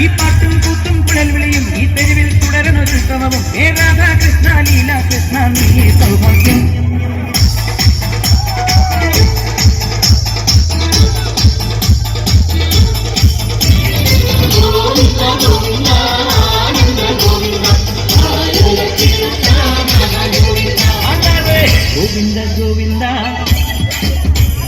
ഈ പാട്ടും വിളിയും ഈ തെരുവിൽ തുടരുന്ന ഒരു ശ്രമവും ഹേ ലീല കൃഷ്ണ നീ గోవింద గోవింద